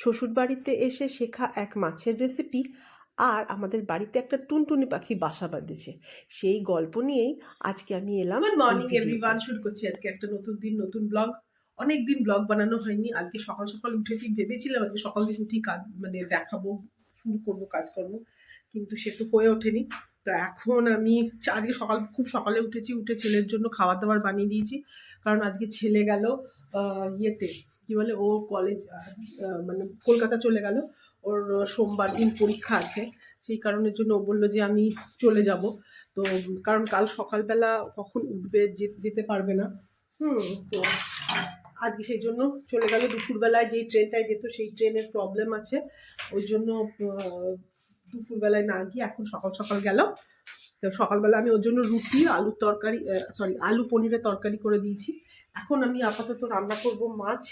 শ্বশুরবাড়িতে এসে শেখা এক মাছের রেসিপি আর আমাদের বাড়িতে একটা টুনটুনি পাখি বাসা বাঁধেছে। সেই গল্প নিয়েই আজকে আমি এলাম গুড মর্নিং। এভরিওয়ান শুরু করছি আজকে একটা নতুন দিন নতুন ব্লগ অনেক দিন ব্লগ বানানো হয়নি। আজকে সকাল সকাল উঠেছি ভেবেছিলাম আজকে সকাল থেকে উঠি কাজ মানে দেখাবো শুরু করব কাজকর্ম। কিন্তু সে তো হয়ে ওঠেনি। তো এখন আমি আজকে সকাল খুব সকালে উঠেছি উঠে ছেলের জন্য খাবার দাবার বানিয়ে দিয়েছি। কারণ আজকে ছেলে গেল ইয়েতে কি বলে, ও কলেজ মানে কলকাতা চলে গেল। ওর সোমবার দিন পরীক্ষা আছে। সেই কারণের জন্য ও বলল যে, আমি চলে যাব। তো, কারণ কাল সকালবেলা কখন উঠবে যেতে পারবে না। হুম, তো আজকে সেই জন্য চলে গেল। দুপুরবেলায় যেই ট্রেনটায় যেত, সেই ট্রেনের প্রবলেম আছে। ওই জন্য দুপুরবেলায় না গিয়ে এখন সকাল সকাল গেল। তো সকালবেলা আমি ওর জন্য রুটি, আলুর তরকারি সরি আলু পনিরের তরকারি করে দিয়েছি। এখন আমি আপাতত রান্না করব মাছ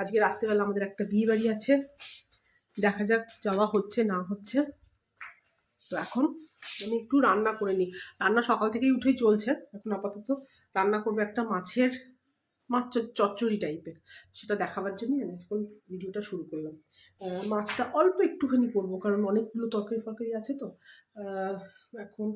আজকে রাত্রেবেলা আমাদের একটা বিয়ে বাড়ি আছে। দেখা যাক যাওয়া হচ্ছে, না হচ্ছে। তো এখন আমি একটু রান্না করে নিই। রান্না সকাল থেকেই উঠেই চলছে। এখন আপাতত রান্না করব একটা মাছের, মাছ চচ্চড়ি টাইপের। সেটা দেখাবার জন্যই আমি এখন ভিডিওটা শুরু করলাম। মাছটা অল্প একটুখানি করব, কারণ অনেকগুলো তরকারি ফরকারি আছে তো। এখন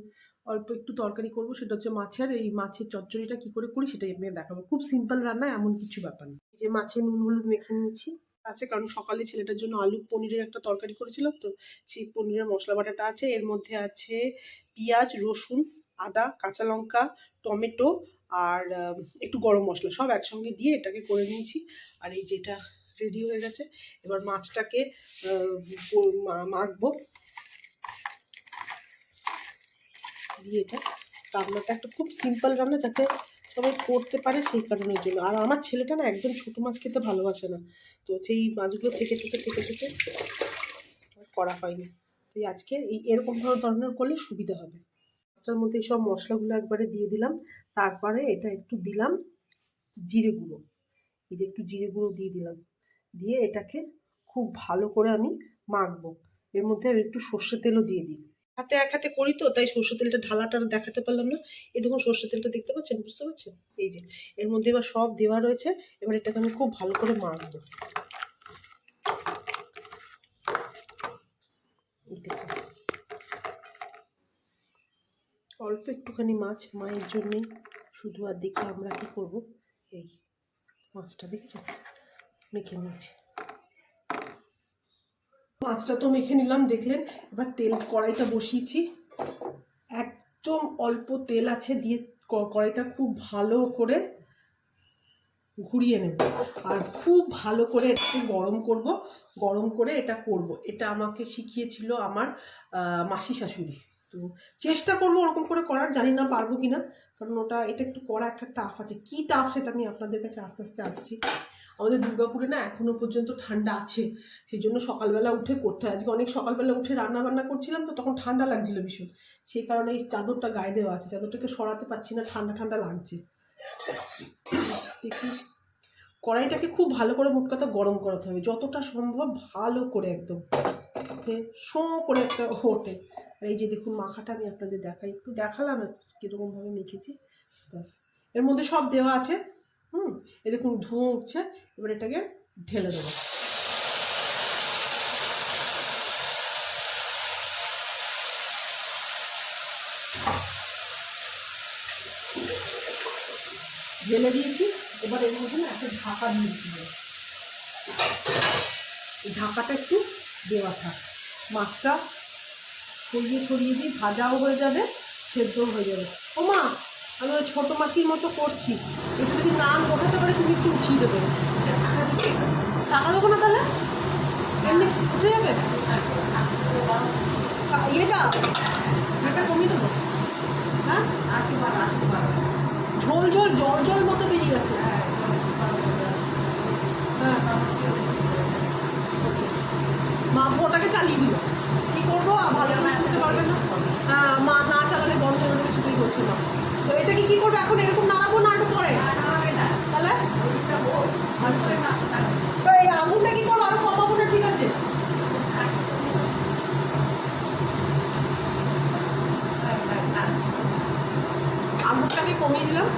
অল্প একটু তরকারি করব, সেটা হচ্ছে মাছের। এই মাছের চচ্চড়িটা কী করে করি সেটাই আপনাকে দেখাবো। খুব সিম্পল রান্না, এমন কিছু ব্যাপার এই যে মাছে নুন, হলুদ মেখে নিয়েছি। আছে, কারণ সকালে ছেলেটার জন্য আলু পনিরের একটা তরকারি করেছিলাম, তো সেই পনিরের মশলা বাটাটা আছে। এর মধ্যে আছে পেঁয়াজ, রসুন, আদা, কাঁচা লঙ্কা, টমেটো আর একটু গরম মশলা সব একসঙ্গে দিয়ে এটাকে করে নিয়েছি। আর এই যেটা রেডি হয়ে গেছে, এবার মাছটাকে মাখবো। দিয়ে এটা রান্নাটা একটা খুব সিম্পল রান্না, যাতে সবাই করতে পারে সেই কারণের জন্য। আর আমার ছেলেটা না একদম ছোটো মাছ খেতে ভালোবাসে না। তো সেই মাছগুলো থেকে থেকে থেকে থেকে করা হয়নি। তো আজকে এই এরকম ধরনের ধরনের করলে সুবিধা হবে। মাছটার মধ্যে সব মশলাগুলো একবারে দিয়ে দিলাম। তারপরে এটা একটু দিলাম জিরে গুঁড়ো। এই যে একটু জিরে গুঁড়ো দিয়ে দিলাম। দিয়ে এটাকে খুব ভালো করে আমি মাখবো। এর মধ্যে আমি একটু সর্ষে তেলও দিয়ে দিই। হাতে এক হাতে করি তো, তাই সর্ষে তেলটা ঢালাটা দেখাতে পারলাম না। এই দেখুন সর্ষে তেলটা দেখতে পাচ্ছেন? বুঝতে পারছেন? এই যে, এর মধ্যে এবার সব দেওয়া রয়েছে। এবার এটাকে আমি খুব ভালো করে মাখবো। অল্প একটুখানি মাছ, মায়ের জন্যেই শুধু আর দেখে আমরা কি করব। এই মাছটা দেখেছেন? মেখে নিয়েছি। মাছটা তো মেখে নিলাম, দেখলেন? এবার তেল কড়াইটা বসিয়েছি। একদম অল্প তেল আছে, দিয়ে কড়াইটা খুব ভালো করে ঘুরিয়ে নেব। আর খুব ভালো করে একটু গরম করব। গরম করে এটা করব। এটা আমাকে শিখিয়েছিল আমার মাসি শাশুড়ি। তো চেষ্টা করব ওরকম করে করার, জানি না পারব কি না কারণ ওটা, এটা একটু করা একটা টাফ আছে। কি টাফ সেটা আমি আপনাদের কাছে আস্তে আস্তে আসছি। আমাদের দুর্গাপুরে না এখনও পর্যন্ত ঠান্ডা আছে সেই জন্য সকালবেলা উঠে করতে হয়। আজকে অনেক সকালবেলা উঠে রান্না বান্না করছিলাম তো তখন ঠান্ডা লাগছিল ভীষণ। সেই কারণে এই চাদরটা গায়ে দেওয়া আছে, চাদরটাকে সরাতে পারছি না, ঠান্ডা ঠান্ডা লাগছে। কড়াইটাকে খুব ভালো করে মোট কথা গরম করাতে হবে, যতটা সম্ভব ভালো করে একদম। শো করে একটা ওঠে। এই যে দেখুন, মাখাটা আমি আপনাদের দেখাই, একটু দেখালাম, কীরকমভাবে মেখেছি, ব্যাস। এর মধ্যে সব দেওয়া আছে। হুম এ দেখুন ধোঁয়া উঠছে, এবার এটাকে ঢেলে দেবো। ঢেলে দিয়েছি, এবার এর মধ্যে একটা ঢাকা দিয়ে দিতে ঢাকাটা একটু দেওয়া থাক। মাছটা ছড়িয়ে ছড়িয়ে দিয়ে ভাজাও হয়ে যাবে, সেদ্ধও হয়ে যাবে। ও মা আমি ওই ছোটো মাছির মতো করছি। একটু যদি নান ওঠাতে পারে, তুমি একটু উঠিয়ে দেবে। টাকা দেবো না তাহলে? এমনি উঠে যাবে? আ- এটা কমিয়ে দেবো। হ্যাঁ? ঝোল ঝোল, জল জল মতো বেরিয়ে গেছে। হ্যাঁ। মা ওটাকে চালিয়ে দিল। কি করব? ভালো করে করতে পারবে না। হ্যাঁ মা না চালালে গন্ধ বেরোবে, সেটাই এটাকে কি করব এখন? এরকম নাড়াবো না একটু পরে তাহলে। তো এই আগুনটা কি করব আরও কমাবো না? ঠিক আছে। আগুনটাকে কমিয়ে দিলাম,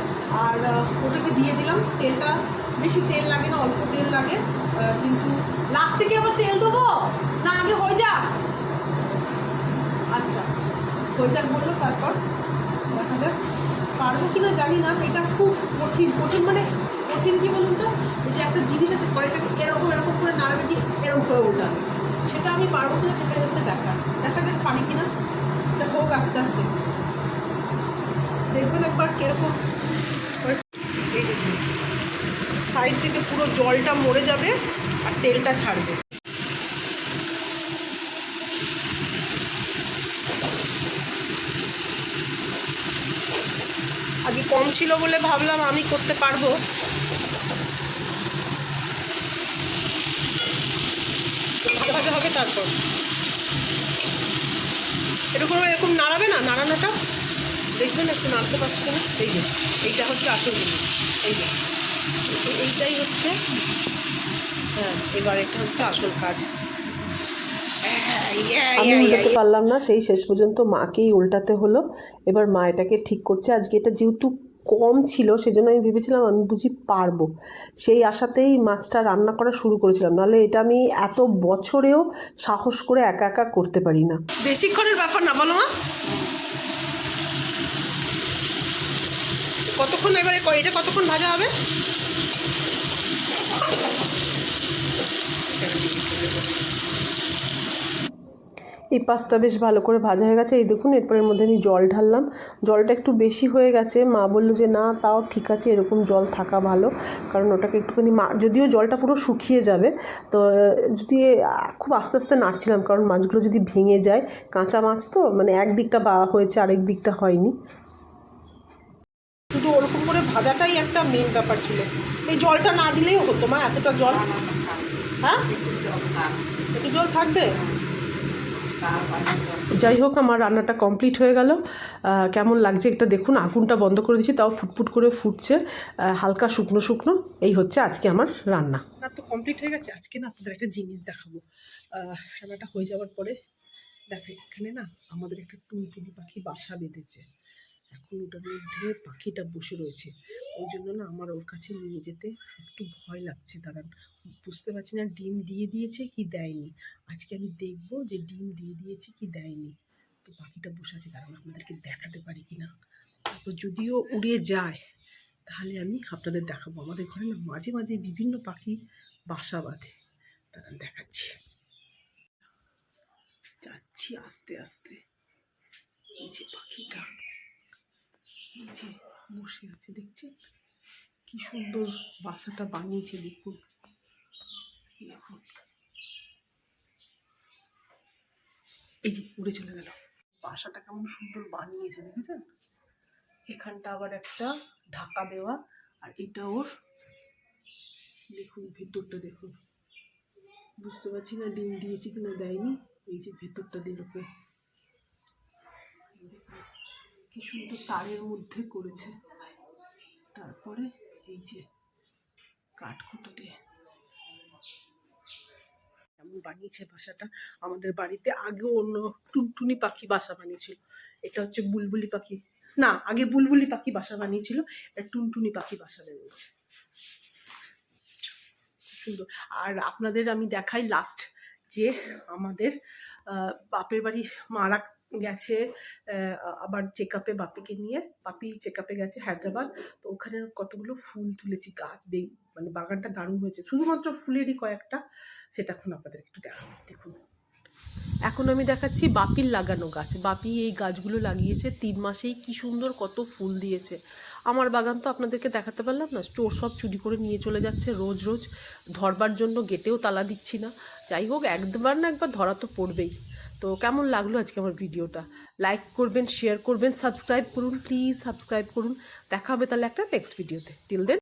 আর ওটাকে দিয়ে দিলাম। তেলটা, বেশি তেল লাগে না, অল্প তেল লাগে। কিন্তু লাস্টে কি আবার তেল দেবো? না, আগে হয়ে যাক। আচ্ছা। হয়ে যাক বলল, তারপর দেখা যাক। পারব কিনা জানি না, এটা খুব কঠিন কঠিন মানে কঠিন কি বলুন তো? যে একটা জিনিস আছে কড়াইটাকে এরকম এরকম করে নাড়াবে দিয়ে এরকম করে উল্টাবে। সেটা আমি পারব কিনা সেটাই হচ্ছে দেখা। দেখা যাক পারি কিনা। এটা হোক আস্তে আস্তে। দেখবেন একবার কীরকম সাইড থেকে পুরো জলটা মরে যাবে আর তেলটা ছাড়বে। আগে কম ছিল বলে ভাবলাম আমি করতে পারব। ভাজা হবে তারপর। এরকম এরকম নাড়াবে না, নাড়ানোটা। দেখবেন একটু নাড়তে পারছি না এই যে, এইটা হচ্ছে আসল জিনিস। এই যে এইটাই হচ্ছে হ্যাঁ এবার এটা হচ্ছে আসল কাজ। আমি উল্টাতে পারলাম না সেই শেষ পর্যন্ত মাকেই উল্টাতে হলো। এবার মা এটাকে ঠিক করছে। আজকে এটা যেহেতু কম ছিল সেজন্য আমি ভেবেছিলাম আমি বুঝি পারব। সেই আশাতেই মাছটা রান্না করা শুরু করেছিলাম। নাহলে এটা আমি এত বছরেও সাহস করে একা একা করতে পারি না। বেশিক্ষণের ব্যাপার না বলো মা। কতক্ষণ এবারে এটা কতক্ষণ ভাজা হবে? এই পাঁচটা বেশ ভালো করে ভাজা হয়ে গেছে। এই দেখুন এরপরের মধ্যে আমি জল ঢাললাম। জলটা একটু বেশি হয়ে গেছে। মা বলল যে না তাও ঠিক আছে এরকম জল থাকা ভালো। কারণ ওটাকে একটুখানি মা যদিও জলটা পুরো শুকিয়ে যাবে তো যদি খুব আস্তে আস্তে নাড়ছিলাম। কারণ মাছগুলো যদি ভেঙে যায় কাঁচা মাছ তো মানে একদিকটা বা হয়েছে আরেক দিকটা হয়নি। শুধু ওরকম করে ভাজাটাই একটা মেন ব্যাপার ছিল। এই জলটা না দিলেই হতো মা এতটা জল? হ্যাঁ? একটু জল থাকবে? যাই হোক আমার রান্নাটা কমপ্লিট হয়ে গেল। কেমন লাগছে একটা দেখুন, আগুনটা বন্ধ করে দিচ্ছি তাও ফুটফুট করে ফুটছে। হালকা শুকনো শুকনো, এই হচ্ছে আজকে আমার রান্না। তো কমপ্লিট হয়ে গেছে, আজকে না আপনাদের একটা জিনিস দেখাবো। রান্নাটা হয়ে যাওয়ার পরে দেখো এখানে না আমাদের একটা টুনটুনি পাখি বাসা বেঁধেছে। এখন ওটার মধ্যে পাখিটা বসে রয়েছে। ওই জন্য না আমার ওর কাছে নিয়ে যেতে একটু ভয় লাগছে। দাঁড়ান বুঝতে পারছি না ডিম দিয়ে দিয়েছে কি দেয়নি। আজকে আমি দেখব যে ডিম দিয়ে দিয়েছে কি দেয়নি। তো পাখিটা বসে আছে, দাঁড়ান আপনাদেরকে দেখাতে পারি কি না। তারপর যদিও উড়ে যায়, তাহলে আমি আপনাদের দেখাবো। আমাদের ঘরে না মাঝে মাঝে বিভিন্ন পাখি বাসা বাঁধে। তারা দেখাচ্ছি। যাচ্ছি আস্তে আস্তে। এই যে পাখিটা। এই যে বসে আছে, দেখছেন? কি সুন্দর বাসাটা বানিয়েছে দেখুন। দেখুন। এই যে উড়ে চলে গেল। বাসাটা কেমন সুন্দর বানিয়েছে, দেখেছেন? এখানটা আবার একটা ঢাকা দেওয়া, আর এটা ওর, দেখুন ভেতরটা, দেখুন। বুঝতে পারছি না, ডিম দিয়েছি কিনা দেয়নি। এই যে ভেতরটা দেখুন কি সুন্দর তারের মধ্যে করেছে। তারপরে এই যে কাঠখুটো দিয়ে কেমন বানিয়েছে বাসাটা। আমাদের বাড়িতে আগেও অন্য টুনটুনি পাখি বাসা বানিয়েছিল। এটা হচ্ছে বুলবুলি পাখি। না, আগে বুলবুলি পাখি বাসা বানিয়েছিল এটা টুনটুনি পাখি বাসা বানিয়েছে। সুন্দর। আর আপনাদের আমি দেখাই লাস্ট যে আমাদের বাপের বাড়ি মারা গেছে আবার চেক আপে বাপিকে নিয়ে, বাপি চেক আপে গেছে হায়দ্রাবাদ, তো ওখানে কতগুলো ফুল তুলেছি, গাছ মানে বাগানটা দারুণ হয়েছে। শুধুমাত্র ফুলেরই কয়েকটা, সেটা এখন আপনাদের একটু দেখাবো, দেখুন। এখন আমি দেখাচ্ছি বাপির লাগানো গাছ। বাপি এই গাছগুলো লাগিয়েছে তিন মাসেই, কি সুন্দর কত ফুল দিয়েছে। আমার বাগান তো আপনাদেরকে দেখাতে পারলাম না চোর সব চুরি করে নিয়ে চলে যাচ্ছে রোজ রোজ, ধরবার জন্য গেটেও তালা দিচ্ছি না। যাই হোক, একবার না একবার ধরা তো পড়বেই। তো কেমন লাগল আজকে আমার ভিডিওটা? লাইক করবেন শেয়ার করবেন সাবস্ক্রাইব করুন প্লিজ সাবস্ক্রাইব করুন। দেখা হবে তাহলে একটা নেক্সট ভিডিওতে টিল দেন